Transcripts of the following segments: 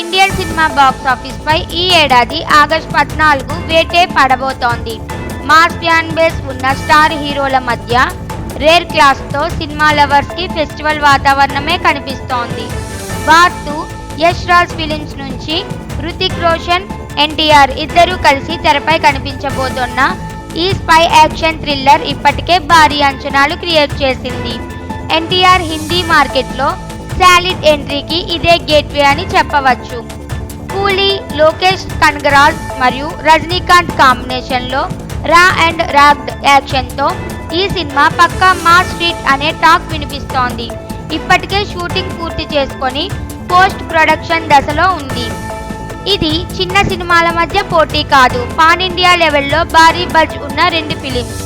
Indian cinema box office పై ఈ ఏడాది ఆగస్టు పద్నాలుగు వేటే పడబోతోంది. మాస్ ఫ్యాన్ బేస్ ఉన్న స్టార్ హీరోల మధ్య రేర్ క్లాస్తో సినిమా లవర్స్కి ఫెస్టివల్ వాతావరణమే కనిపిస్తోంది. వార్తు యష్ రాజ్ ఫిలిమ్స్ నుంచి హృతిక్ రోషన్ ఎన్టీఆర్ ఇద్దరూ కలిసి తెరపై కనిపించబోతున్న ఈ స్పై యాక్షన్ థ్రిల్లర్ ఇప్పటికే భారీ అంచనాలు క్రియేట్ చేసింది. ఎన్టీఆర్ హిందీ మార్కెట్లో సాలిడ్ ఎంట్రీకి ఇదే గేట్వే అని చెప్పవచ్చు. కూలీ లోకేష్ కనగరాజ్ మరియు రజనీకాంత్ కాంబినేషన్లో రా అండ్ రాగ్డ్ యాక్షన్తో ఈ సినిమా పక్కా మా స్ట్రీట్ అనే టాక్ వినిపిస్తోంది. ఇప్పటికే షూటింగ్ పూర్తి చేసుకొని పోస్ట్ ప్రొడక్షన్ దశలో ఉంది. ఇది చిన్న సినిమాల మధ్య పోటీ కాదు పాన్ ఇండియా లెవెల్లో భారీ బజ్ ఉన్న రెండు films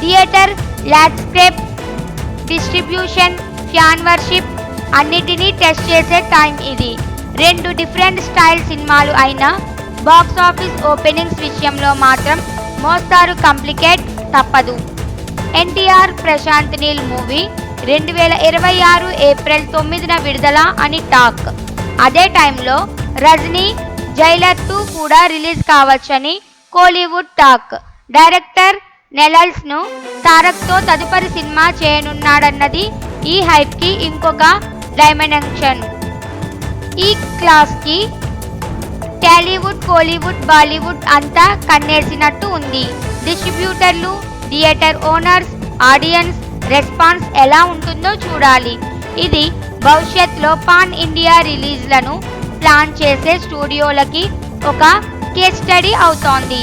theatre landscape distribution fan worship అన్నిటినీ టెస్ట్ చేసే టైం ఇది. రెండు డిఫరెంట్ స్టైల్ సినిమాలు అయినా బాక్స్ ఆఫీస్ ఓపెనింగ్స్ విషయంలో మాత్రం మోస్తారు కంప్లికేట్ తప్పదు. ఎన్టీఆర్ ప్రశాంత్ నీల్ మూవీ రెండు వేల ఇరవై ఆరు ఏప్రిల్ తొమ్మిదిన విడుదల అని టాక్. అదే టైంలో రజనీ జైలర్ టూ కూడా రిలీజ్ కావచ్చని కోలీవుడ్ టాక్. డైరెక్టర్ నెలల్స్ను తారక్తో తదుపరి సినిమా చేయనున్నాడన్నది ఈ హైప్కి ఇంకొక డైమెన్షన్ ఈ క్లాస్కి టాలీవుడ్ కోలీవుడ్ బాలీవుడ్ అంతా కన్నేసినట్టు ఉంది. డిస్ట్రిబ్యూటర్లు థియేటర్ ఓనర్స్ ఆడియన్స్ రెస్పాన్స్ ఎలా ఉంటుందో చూడాలి. ఇది భవిష్యత్తులో పాన్ ఇండియా రిలీజ్లను ప్లాన్ చేసే స్టూడియోలకి ఒక కేస్ స్టడీ అవుతోంది.